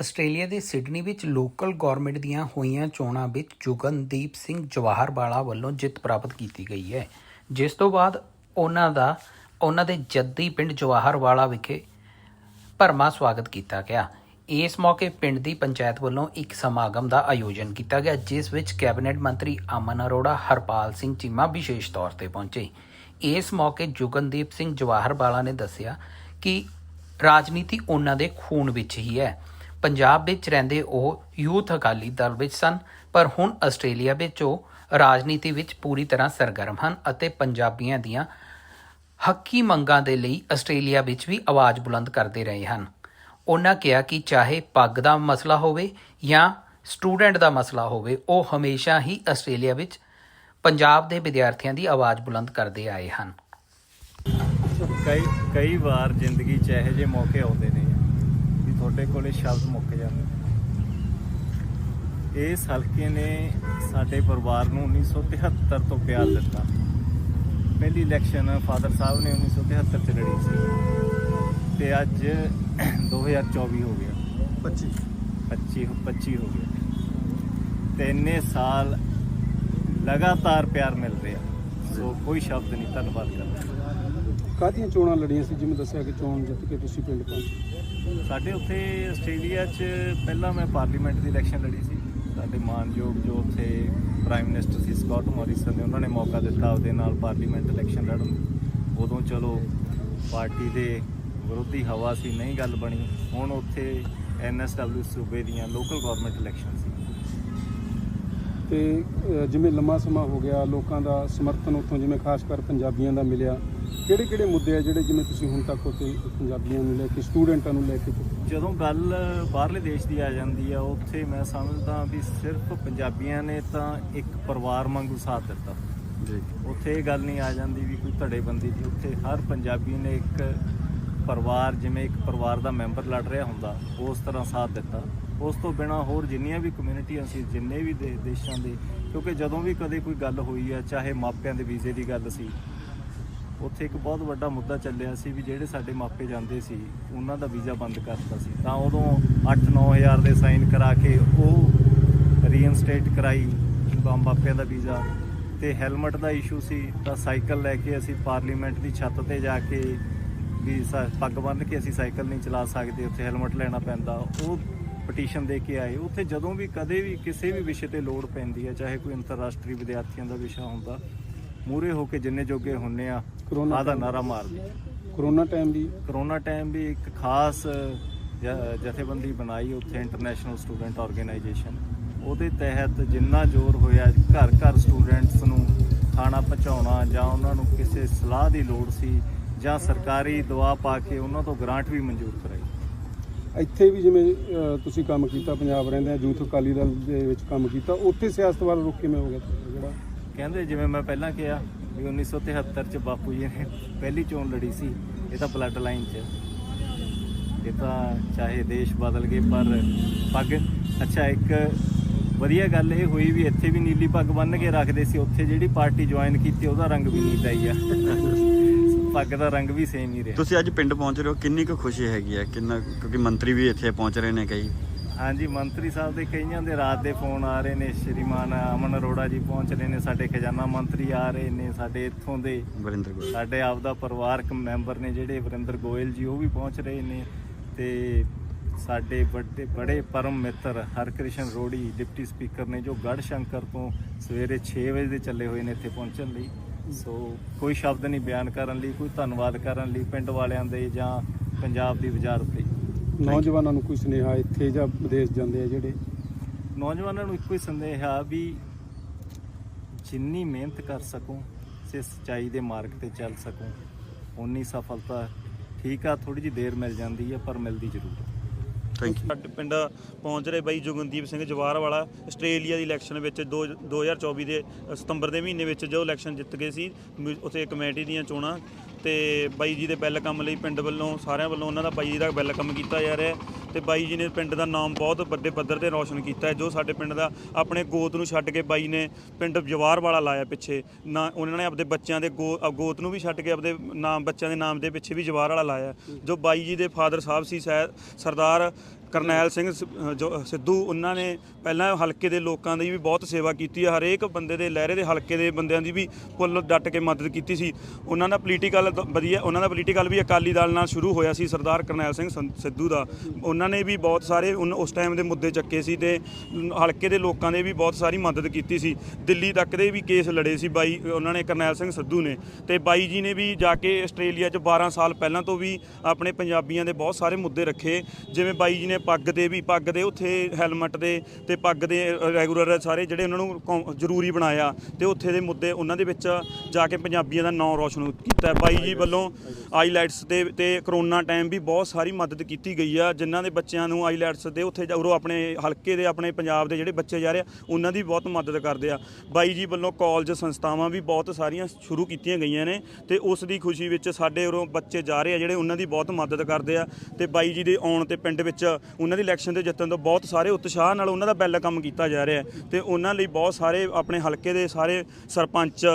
Australia ਦੇ Sydney ਵਿੱਚ local government ਦੀਆਂ ਹੋਈਆਂ ਚੋਣਾਂ ਵਿੱਚ ਜੁਗਨਦੀਪ ਸਿੰਘ ਜਵਾਹਰਵਾਲਾ ਵੱਲੋਂ ਜਿੱਤ ਪ੍ਰਾਪਤ ਕੀਤੀ ਗਈ ਹੈ। ਜਿਸ ਤੋਂ ਬਾਅਦ ਉਹਨਾਂ ਦਾ, ਉਹਨਾਂ ਦੇ ਜੱਦੀ ਪਿੰਡ ਜਵਾਹਰਵਾਲਾ ਵਿਖੇ ਭਰਮਾ ਸਵਾਗਤ ਕੀਤਾ ਗਿਆ। ਇਸ ਮੌਕੇ ਪਿੰਡ ਦੀ ਪੰਚਾਇਤ ਵੱਲੋਂ ਇੱਕ ਸਮਾਗਮ ਦਾ ਆਯੋਜਨ ਕੀਤਾ ਗਿਆ, ਜਿਸ ਵਿੱਚ ਕੈਬਨਿਟ ਮੰਤਰੀ ਅਮਨ ਅਰੋੜਾ, ਹਰਪਾਲ ਸਿੰਘ ਚੀਮਾ ਵਿਸ਼ੇਸ਼ ਤੌਰ ਤੇ ਪਹੁੰਚੇ। ਇਸ ਮੌਕੇ ਜੁਗਨਦੀਪ ਸਿੰਘ ਜਵਾਹਰਵਾਲਾ ਨੇ ਦੱਸਿਆ ਕਿ ਰਾਜਨੀਤੀ ਉਹਨਾਂ ਦੇ ਖੂਨ ਵਿੱਚ ਹੀ ਹੈ। ਪੰਜਾਬ ਵਿੱਚ ਰਹਿੰਦੇ ਉਹ ਯੂਥ ਅਕਾਲੀ ਦਲ ਵਿੱਚ ਸਨ, ਪਰ ਹੁਣ ਆਸਟ੍ਰੇਲੀਆ ਵਿੱਚ ਉਹ ਰਾਜਨੀਤੀ ਵਿੱਚ ਪੂਰੀ ਤਰ੍ਹਾਂ ਸਰਗਰਮ ਹਨ ਅਤੇ ਪੰਜਾਬੀਆਂ ਦੀਆਂ ਹੱਕੀ ਮੰਗਾਂ ਦੇ ਲਈ ਆਸਟ੍ਰੇਲੀਆ ਵਿੱਚ ਵੀ ਆਵਾਜ਼ ਬੁਲੰਦ ਕਰਦੇ ਰਹੇ ਹਨ। ਉਹਨਾਂ ਕਿਹਾ ਕਿ ਚਾਹੇ ਪੱਗ ਦਾ ਮਸਲਾ ਹੋਵੇ ਜਾਂ ਸਟੂਡੈਂਟ ਦਾ ਮਸਲਾ ਹੋਵੇ, ਉਹ ਹਮੇਸ਼ਾ ਹੀ ਆਸਟ੍ਰੇਲੀਆ ਵਿੱਚ ਪੰਜਾਬ ਦੇ ਵਿਦਿਆਰਥੀਆਂ ਦੀ ਆਵਾਜ਼ ਬੁਲੰਦ ਕਰਦੇ ਆਏ ਹਨ। ਕਈ ਕਈ ਵਾਰ ਜ਼ਿੰਦਗੀ 'ਚ ਇਹੋ ਜਿਹੇ ਮੌਕੇ ਆਉਂਦੇ ਨੇ ਤੁਹਾਡੇ ਕੋਲੇ ਸ਼ਬਦ ਮੁੱਕ ਜਾਂਦੇ ਇਸ ਹਲਕੇ ਨੇ ਸਾਡੇ ਪਰਿਵਾਰ ਨੂੰ 1973 ਤੋਂ ਪਿਆਰ ਦਿੱਤਾ। ਪਹਿਲੀ ਇਲੈਕਸ਼ਨ ਫਾਦਰ ਸਾਹਿਬ ਨੇ 1973 ਚ ਲੜੀ ਸੀ। ਤੇ ਅੱਜ 2024 ਹੋ ਗਿਆ। 25 25 25 ਹੋ ਗਿਆ। ਤੇ ਇੰਨੇ ਸਾਲ ਲਗਾਤਾਰ ਪਿਆਰ ਮਿਲ ਰਿਹਾ। ਸੋ ਕੋਈ ਸ਼ਬਦ ਨਹੀਂ ਧੰਨਵਾਦ ਕਰਦਾ। ਕਾਹਦੀਆਂ ਚੋਣਾਂ ਲੜੀਆਂ ਸੀ? ਜਿਵੇਂ ਦੱਸਿਆ ਕਿ ਚੋਣ ਜਿੱਤ ਕੇ ਤੁਸੀਂ ਪਿੰਡ ਪਹੁੰਚੇ। ਸਾਡੇ ਉੱਥੇ ਆਸਟ੍ਰੇਲੀਆ 'ਚ ਪਹਿਲਾਂ ਮੈਂ ਪਾਰਲੀਮੈਂਟ ਦੀ ਇਲੈਕਸ਼ਨ ਲੜੀ ਸੀ। ਸਾਡੇ ਮਾਨਯੋਗ ਜੋ ਉੱਥੇ ਪ੍ਰਾਈਮ ਮਿਨਿਸਟਰ ਸੀ ਸਕਾਟ ਮੋਰਿਸਨ ਨੇ ਉਹਨਾਂ ਨੇ ਮੌਕਾ ਦਿੱਤਾ ਉਹਦੇ ਨਾਲ ਪਾਰਲੀਮੈਂਟ ਇਲੈਕਸ਼ਨ ਲੜਨ। ਉਦੋਂ ਚਲੋ ਪਾਰਟੀ ਦੇ ਵਿਰੋਧੀ ਹਵਾ ਸੀ ਨਹੀਂ ਗੱਲ ਬਣੀ। ਹੁਣ ਉੱਥੇ ਐਨਐਸਡਬਲਿਊ ਸੂਬੇ ਦੀਆਂ ਲੋਕਲ ਗਵਰਨਮੈਂਟ ਇਲੈਕਸ਼ਨ ਸੀ। ਤੇ ਜਿਵੇਂ ਲੰਮਾ ਸਮਾਂ ਹੋ ਗਿਆ ਲੋਕਾਂ ਦਾ ਸਮਰਥਨ ਉੱਥੋਂ ਜਿਵੇਂ ਖਾਸ ਕਰ ਪੰਜਾਬੀਆਂ ਦਾ ਮਿਲਿਆ ਕਿਹੜੇ ਕਿਹੜੇ ਮੁੱਦੇ ਆ ਜਿਹੜੇ ਜਿਵੇਂ ਤੁਸੀਂ ਹੁਣ ਤੱਕ ਉੱਥੇ ਪੰਜਾਬੀਆਂ ਨੂੰ ਲੈ ਕੇ ਸਟੂਡੈਂਟਾਂ ਨੂੰ ਲੈ ਕੇ? ਜਦੋਂ ਗੱਲ ਬਾਹਰਲੇ ਦੇਸ਼ ਦੀ ਆ ਜਾਂਦੀ ਆ ਉੱਥੇ ਮੈਂ ਸਮਝਦਾ ਵੀ ਸਿਰਫ ਪੰਜਾਬੀਆਂ ਨੇ ਤਾਂ ਇੱਕ ਪਰਿਵਾਰ ਵਾਂਗੂ ਸਾਥ ਦਿੱਤਾ। ਜੀ। ਉੱਥੇ ਇਹ ਗੱਲ ਨਹੀਂ ਆ ਜਾਂਦੀ ਵੀ ਕੋਈ ਧੜੇਬੰਦੀ ਦੀ ਉੱਥੇ ਹਰ ਪੰਜਾਬੀ ਨੇ ਇੱਕ ਪਰਿਵਾਰ ਜਿਵੇਂ ਇੱਕ ਪਰਿਵਾਰ ਦਾ ਮੈਂਬਰ ਲੜ ਰਿਹਾ ਹੁੰਦਾ ਉਸ ਤਰ੍ਹਾਂ ਸਾਥ ਦਿੱਤਾ। ਉਸ ਤੋਂ ਬਿਨਾ ਹੋਰ ਜਿੰਨੀਆਂ ਵੀ ਕਮਿਊਨਿਟੀਆਂ ਸੀ ਜਿੰਨੇ ਵੀ ਦੇਸ਼ਾਂ ਦੇ ਕਿਉਂਕਿ ਜਦੋਂ ਵੀ ਕਦੇ ਕੋਈ ਗੱਲ ਹੋਈ ਆ ਚਾਹੇ ਮਾਪਿਆਂ ਦੇ ਵੀਜ਼ੇ ਦੀ ਗੱਲ ਸੀ ਉੱਥੇ ਇੱਕ ਬਹੁਤ ਵੱਡਾ ਮੁੱਦਾ ਚੱਲਿਆ ਸੀ ਵੀ ਜਿਹੜੇ ਸਾਡੇ ਮਾਪੇ ਜਾਂਦੇ ਸੀ, ਉਹਨਾਂ ਦਾ ਵੀਜ਼ਾ ਬੰਦ ਕਰਤਾ ਸੀ। ਤਾਂ ਉਦੋਂ 8-9000 ਦੇ ਸਾਈਨ ਕਰਾ ਕੇ ਉਹ ਰੀਇਨਸਟੇਟ ਕਰਾਈ ਬਾਮ ਮਾਪਿਆਂ ਦਾ ਵੀਜ਼ਾ। ਤੇ ਹੈਲਮਟ ਦਾ ਇਸ਼ੂ ਸੀ, ਤਾਂ ਸਾਈਕਲ ਲੈ ਕੇ ਅਸੀਂ ਪਾਰਲੀਮੈਂਟ ਦੀ ਛੱਤ ਤੇ ਜਾ ਕੇ ਵੀ ਸਾ- ਪੱਗ ਬੰਨ੍ਹ ਕੇ ਅਸੀਂ ਸਾਈਕਲ ਨਹੀਂ ਚਲਾ ਸਕਦੇ, ਉੱਥੇ ਹੈਲਮਟ ਲੈਣਾ ਪੈਂਦਾ। ਉਹ ਪਟੀਸ਼ਨ ਦੇ ਕੇ ਆਏ। ਉੱਥੇ ਜਦੋਂ ਵੀ ਕਦੇ ਵੀ ਕਿਸੇ ਵੀ ਵਿਸ਼ੇ ਤੇ ਲੋੜ ਪੈਂਦੀ ਹੈ, ਚਾਹੇ ਕੋਈ ਅੰਤਰਰਾਸ਼ਟਰੀ ਵਿਦਿਆਰਥੀਆਂ ਦਾ ਵਿਸ਼ਾ ਹੁੰਦਾ ਮੂਰੇ ਹੋ ਕੇ ਜਿੰਨੇ ਜੋਗੇ ਹੁੰਨੇ ਆ ਕਰੋਨਾ ਆਦਾ ਨਾਰਾ ਮਾਰਦੇ। ਕਰੋਨਾ ਟਾਈਮ ਵੀ ਕਰੋਨਾ ਟਾਈਮ ਵੀ ਇੱਕ ਖਾਸ ਜਥੇਬੰਦੀ ਬਣਾਈ ਉੱਥੇ ਇੰਟਰਨੈਸ਼ਨਲ ਸਟੂਡੈਂਟ ਆਰਗੇਨਾਈਜੇਸ਼ਨ ਉਹਦੇ ਤਹਿਤ ਜਿੰਨਾ ਜ਼ੋਰ ਹੋਇਆ ਘਰ ਘਰ ਸਟੂਡੈਂਟਸ ਨੂੰ ਖਾਣਾ ਪਹੁੰਚਾਉਣਾ ਜਾਂ ਉਹਨਾਂ ਨੂੰ ਕਿਸੇ ਸਲਾਹ ਦੀ ਲੋੜ ਸੀ ਜਾਂ ਸਰਕਾਰੀ ਦਵਾ ਪਾ ਕੇ ਉਹਨਾਂ ਤੋਂ ਗ੍ਰਾਂਟ ਵੀ ਮਨਜ਼ੂਰ ਕਰਾਈ। ਇੱਥੇ ਵੀ ਜਿਵੇਂ ਤੁਸੀਂ ਕੰਮ ਕੀਤਾ ਪੰਜਾਬ ਰਹਿੰਦੇ ਆ ਯੂਥ ਅਕਾਲੀ ਦਲ ਦੇ ਵਿੱਚ ਕੰਮ ਕੀਤਾ ਉੱਥੇ ਸਿਆਸਤ ਵੱਲ ਰੁਕ ਕਿਵੇਂ ਹੋ ਗਿਆ। ਜਿਹੜਾ ਕਹਿੰਦੇ ਜਿਵੇਂ ਮੈਂ ਪਹਿਲਾਂ ਕਿਹਾ ਵੀ 1973 ਚ ਬਾਪੂ ਜੀ ਨੇ ਪਹਿਲੀ ਚੋਣ ਲੜੀ ਸੀ, ਇਹ ਤਾਂ ਬਲੱਡ ਲਾਈਨ 'ਚ। ਇਹ ਤਾਂ ਚਾਹੇ ਦੇਸ਼ ਬਦਲ ਗਏ, ਪਰ ਪੱਗ, ਅੱਛਾ, ਇੱਕ ਵਧੀਆ ਗੱਲ ਇਹ ਹੋਈ ਵੀ ਇੱਥੇ ਵੀ ਨੀਲੀ ਪੱਗ ਬੰਨ੍ਹ ਕੇ ਰੱਖਦੇ ਸੀ, ਉੱਥੇ ਜਿਹੜੀ ਪਾਰਟੀ ਜੁਆਇਨ ਕੀਤੀ, ਉਹਦਾ ਰੰਗ ਵੀ ਨੀਲਾ ਹੀ ਆ। ਪੱਗ ਦਾ ਰੰਗ ਵੀ ਸੇਮ ਹੀ ਰਿਹਾ। ਤੁਸੀਂ ਅੱਜ ਪਿੰਡ ਪਹੁੰਚ ਰਹੇ ਹੋ, ਕਿੰਨੀ ਕੁ ਖੁਸ਼ੀ ਹੈਗੀ ਹੈ ਕਿੰਨਾ, ਕਿਉਂਕਿ ਮੰਤਰੀ ਵੀ ਇੱਥੇ ਪਹੁੰਚ ਰਹੇ ਨੇ ਕਈ। ਹਾਂਜੀ ਮੰਤਰੀ ਸਾਹਿਬ ਦੇ ਕਈਆਂ ਦੇ ਰਾਤ ਦੇ ਫੋਨ ਆ ਰਹੇ ਨੇ ਸ਼੍ਰੀਮਾਨ ਅਮਨ ਅਰੋੜਾ ਜੀ ਪਹੁੰਚ ਰਹੇ ਨੇ ਸਾਡੇ ਖਜ਼ਾਨਾ ਮੰਤਰੀ ਆ ਰਹੇ ਨੇ ਸਾਡੇ ਇੱਥੋਂ ਦੇ ਵਰਿੰਦਰ ਗੋਇਲ। ਸਾਡੇ ਆਪ ਦਾ ਪਰਿਵਾਰਕ ਮੈਂਬਰ ਨੇ ਜਿਹੜੇ ਵਰਿੰਦਰ ਗੋਇਲ ਜੀ ਉਹ ਵੀ ਪਹੁੰਚ ਰਹੇ ਨੇ ਤੇ ਸਾਡੇ ਵੱਡੇ ਬੜੇ ਪਰਮ ਮਿੱਤਰ ਹਰਕ੍ਰਿਸ਼ਨ ਰੋੜੀ ਡਿਪਟੀ ਸਪੀਕਰ ਨੇ ਜੋ ਗੜ ਸ਼ੰਕਰ ਤੋਂ ਸਵੇਰੇ 6 ਵਜੇ ਦੇ ਚੱਲੇ ਹੋਏ ਨੇ ਇੱਥੇ ਪਹੁੰਚਣ ਲਈ। ਸੋ ਕੋਈ ਸ਼ਬਦ ਨਹੀਂ ਬਿਆਨ ਕਰਨ ਲਈ ਕੋਈ ਧੰਨਵਾਦ ਕਰਨ ਲਈ ਪਿੰਡ ਵਾਲਿਆਂ ਦੇ ਜਾਂ ਪੰਜਾਬ ਦੀ ਵਜ਼ਾਰਤ ਲਈ। ਨੌਜਵਾਨਾਂ ਨੂੰ ਕੋਈ ਸੁਨੇਹਾ ਇੱਥੇ ਜਾਂ ਵਿਦੇਸ਼ ਜਾਂਦੇ ਆ ਜਿਹੜੇ? ਨੌਜਵਾਨਾਂ ਨੂੰ ਇੱਕੋ ਹੀ ਸੰਦੇਹ ਵੀ ਜਿੰਨੀ ਮਿਹਨਤ ਕਰ ਸਕੋ ਸੇ ਸੱਚਾਈ ਦੇ ਮਾਰਗ ਤੇ ਚੱਲ ਸਕੋ ਉਨੀ ਸਫਲਤਾ ਠੀਕ ਆ ਥੋੜੀ ਜਿਹੀ ਦੇਰ ਮਿਲ ਜਾਂਦੀ ਹੈ ਪਰ ਮਿਲਦੀ ਜ਼ਰੂਰ ਹੈ ਥੈਂਕ ਯੂ ਸਾਡੇ ਪਿੰਡ ਪਹੁੰਚ ਰਹੇ ਬਾਈ ਜੁਗਨਦੀਪ ਸਿੰਘ ਜਵਾਰ ਵਾਲਾ ਆਸਟ੍ਰੇਲੀਆ ਦੀ ਇਲੈਕਸ਼ਨ ਵਿੱਚ ਦੋ- 2024 ਦੇ ਸਤੰਬਰ ਦੇ ਮਹੀਨੇ ਵਿੱਚ ਜੋ ਇਲੈਕਸ਼ਨ ਜਿੱਤ ਗਏ ਸੀ, ਮ- ਉੱਥੇ ਕਮੇਟੀ ਦੀਆਂ ਚੋਣਾਂ ਤੇ ਬਾਈ ਜੀ ਦੇ ਵੈਲਕਮ ਲਈ ਪਿੰਡ ਵੱਲੋਂ, ਸਾਰਿਆਂ ਵੱਲੋਂ ਉਹਨਾਂ ਦਾ ਬਾਈ ਜੀ ਦਾ ਵੈਲਕਮ ਕੀਤਾ ਜਾ ਰਿਹਾ ਤੇ ਬਾਈ ਜੀ ਨੇ ਪਿੰਡ ਦਾ ਨਾਮ ਬਹੁਤ ਵੱਡੇ ਪੱਧਰ ਤੇ ਰੌਸ਼ਨ ਕੀਤਾ ਹੈ, ਜੋ ਸਾਡੇ ਪਿੰਡ ਦਾ ਆਪਣੇ ਗੋਤ ਨੂੰ ਛੱਡ ਕੇ ਬਾਈ ਨੇ ਪਿੰਡ ਜਵਾਰ ਵਾਲਾ ਲਾਇਆ ਪਿੱਛੇ। ਨਾ, ਉਹਨਾਂ ਨੇ ਆਪਦੇ ਬੱਚਿਆਂ ਦੇ ਗੋ- ਗੋਤ ਨੂੰ ਵੀ ਛੱਡ ਕੇ ਆਪਦੇ ਨਾਮ, ਬੱਚਿਆਂ ਦੇ ਨਾਮ ਦੇ ਪਿੱਛੇ ਵੀ ਜਵਾਰ ਵਾਲਾ ਲਾਇਆ। ਜੋ ਬਾਈ ਜੀ ਦੇ ਫਾਦਰ ਸਾਹਿਬ ਸੀ ਸੈ- ਸਰਦਾਰ ਕਰਨੈਲ ਸਿੰਘ ਸ- ਅ, ਜੋ- ਸਿੱਧੂ ਉਹਨਾਂ ਨੇ ਪਹਿਲਾਂ ਹਲਕੇ ਦੇ ਲੋਕਾਂ ਦੀ ਵੀ ਬਹੁਤ ਸੇਵਾ ਕੀਤੀ ਹੈ ਹਰੇਕ ਬੰਦੇ ਦੇ ਲਹਿਰੇ ਦੇ ਹਲਕੇ ਦੇ ਬੰਦਿਆਂ ਦੀ ਵੀ ਫੁੱਲ ਡੱਟ ਕੇ ਮਦਦ ਕੀਤੀ ਸੀ। ਉਹਨਾਂ ਦਾ ਪੋਲੀਟੀਕਲ ਵਧੀਆ ਉਹਨਾਂ ਦਾ ਪੋਲੀਟੀਕਲ ਵੀ ਅਕਾਲੀ ਦਲ ਨਾਲ ਸ਼ੁਰੂ ਹੋਇਆ ਸੀ ਸਰਦਾਰ ਕਰਨੈਲ ਸਿੰਘ ਸੰ- ਸਿੱਧੂ ਦਾ। ਉਹਨਾਂ ਨੇ ਵੀ ਬਹੁਤ ਸਾਰੇ ਉਨ- ਉਸ ਟਾਈਮ ਦੇ ਮੁੱਦੇ ਚੱਕੇ ਸੀ ਤੇ ਹਲਕੇ ਦੇ ਲੋਕਾਂ ਦੇ ਵੀ ਬਹੁਤ ਸਾਰੀ ਮਦਦ ਕੀਤੀ ਸੀ। ਦਿੱਲੀ ਤੱਕ ਦੇ ਵੀ ਕੇਸ ਲੜੇ ਸੀ ਬਾਈ ਉਹਨਾਂ ਨੇ ਕਰਨੈਲ ਸਿੰਘ ਸਿੱਧੂ ਨੇ। ਤੇ ਬਾਈ ਜੀ ਨੇ ਵੀ ਜਾ ਕੇ ਆਸਟ੍ਰੇਲੀਆ 'ਚ 12 ਸਾਲ ਪਹਿਲਾਂ ਤੋਂ ਵੀ ਆਪਣੇ ਪੰਜਾਬੀਆਂ ਦੇ ਬਹੁਤ ਸਾਰੇ ਮੁੱਦੇ ਰੱਖੇ। ਜਿਵੇਂ ਬਾਈ ਜੀ ਨੇ ਪੱਗ ਦੇ ਵੀ ਪੱਗ ਦੇ ਉੱਥੇ ਹੈਲਮਟ ਦੇ ਤੇ ਪੱਗ ਦੇ ਰੈਗੂਲਰ ਸਾਰੇ ਜਿਹੜੇ ਉਹਨਾਂ ਨੂੰ ਕੌ- ਜ਼ਰੂਰੀ ਬਣਾਇਆ ਤੇ ਉੱਥੇ ਦੇ ਮੁੱਦੇ ਉਹਨਾਂ ਦੇ ਵਿੱਚ ਜਾ ਕੇ ਪੰਜਾਬੀਆਂ ਦਾ ਨਾਂ ਰੋਸ਼ਨ ਕੀਤਾ। ਹੈ। ਬਾਈ ਜੀ ਵੱਲੋਂ ਆਈਲੈਟਸ ਦੇ ਤੇ ਕਰੋਨਾ ਟਾਈਮ ਵੀ ਬਹੁਤ ਸਾਰੀ ਮਦਦ ਕੀਤੀ ਗਈ ਆ। ਜਿਨ੍ਹਾਂ ਦੇ ਬੱਚਿਆਂ ਨੂੰ ਆਈਲੈਟਸ ਦੇ ਉੱਥੇ ਜਾ- ਉਰੋਂ ਆਪਣੇ ਹਲਕੇ ਦੇ ਆਪਣੇ ਪੰਜਾਬ ਦੇ ਜਿਹੜੇ ਬੱਚੇ ਜਾ ਰਹੇ ਆ ਉਹਨਾਂ ਦੀ ਬਹੁਤ ਮਦਦ ਕਰਦੇ ਆ। ਬਾਈ ਜੀ ਵੱਲੋਂ ਕਾਲਜ ਸੰਸਥਾਵਾਂ ਵੀ ਬਹੁਤ ਸਾਰੀਆਂ ਸ਼ੁਰੂ ਕੀਤੀਆਂ ਗਈਆਂ ਨੇ ਤੇ ਉਸ ਦੀ ਖੁਸ਼ੀ ਵਿੱਚ ਸਾਡੇ ਉਰੋਂ ਬੱਚੇ ਜਾ ਰਹੇ ਆ ਜਿਹੜੇ ਉਹਨਾਂ ਦੀ ਬਹੁਤ ਮਦਦ ਕਰਦੇ ਆ। ਤੇ ਬਾਈ ਜੀ ਦੇ ਆਉਣ ਤੇ ਪਿੰਡ ਵਿੱਚ ਉਹਨਾਂ ਦੀ ਇਲੈਕਸ਼ਨ ਦੇ ਜਿੱਤਣ ਤੋਂ ਬਹੁਤ ਸਾਰੇ ਉਤਸ਼ਾਹ ਨਾਲ ਉਹਨਾਂ ਦਾ ਬੈਲ ਕੰਮ ਕੀਤਾ ਜਾ ਰਿਹਾ ਹੈ ਤੇ ਉਹਨਾਂ ਲਈ ਬਹੁਤ ਸਾਰੇ ਆਪਣੇ ਹਲਕੇ ਦੇ ਸਾਰੇ ਸਰਪੰਚ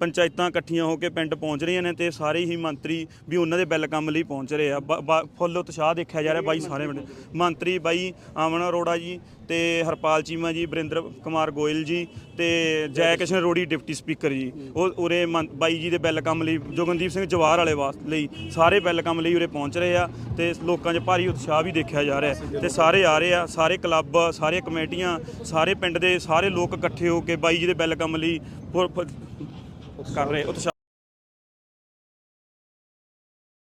ਪੰਚਾਇਤਾਂ ਇਕੱਠੀਆਂ ਹੋ ਕੇ ਪਿੰਡ ਪਹੁੰਚ ਰਹੀਆਂ ਨੇ ਤੇ ਸਾਰੇ ਹੀ ਮੰਤਰੀ ਵੀ ਉਹਨਾਂ ਦੇ ਬਿੱਲ ਕੰਮ ਲਈ ਪਹੁੰਚ ਰਹੇ ਆ। ਬ- ਬ- ਫੁੱਲ ਉਤਸ਼ਾਹ ਦੇਖਿਆ ਜਾ ਰਿਹਾ ਬਾਈ ਸਾਰੇ ਮੰਤਰੀ ਬਾਈ ਆਮਨ ਅਰੋੜਾ ਜੀ ਤੇ ਹਰਪਾਲ ਚੀਮਾ ਜੀ, ਬਰਿੰਦਰ ਕੁਮਾਰ ਗੋਇਲ ਜੀ ਤੇ ਜੈ ਕਿਸ਼ਨ ਰੋੜੀ ਡਿਪਟੀ ਸਪੀਕਰ ਜੀ। ਉਹ, ਉਰੇ ਮੰ- ਬਾਈ ਜੀ ਦੇ ਬਿੱਲ ਕੰਮ ਲਈ, ਜੋਗਨਦੀਪ ਸਿੰਘ ਜਵਾਹਰ ਵਾਲੇ ਵਾਸਤੇ ਲਈ ਸਾਰੇ ਬਿੱਲ ਕੰਮ ਲਈ ਉਰੇ ਪਹੁੰਚ ਰਹੇ ਆ ਤੇ ਲੋਕਾਂ 'ਚ ਭਾਰੀ ਉਤਸ਼ਾਹ ਵੀ ਦੇਖਿਆ ਜਾ ਰਿਹਾ। ਹੈ ਤੇ ਸਾਰੇ ਆ ਰਹੇ ਆ, ਸਾਰੇ ਕਲੱਬ ਸਾਰੇ ਕਮੇਟੀਆਂ, ਸਾਰੇ ਪਿੰਡ ਦੇ ਸਾਰੇ ਲੋਕ ਇਕੱਠੇ ਹੋ ਕੇ ਬਾਈ ਜੀ ਦੇ ਬਿੱਲ ਕੰਮ ਲਈ ਫੁ- ਫੁ- ਕਰ ਰਹੇ ਉਤਸ਼ਾਹ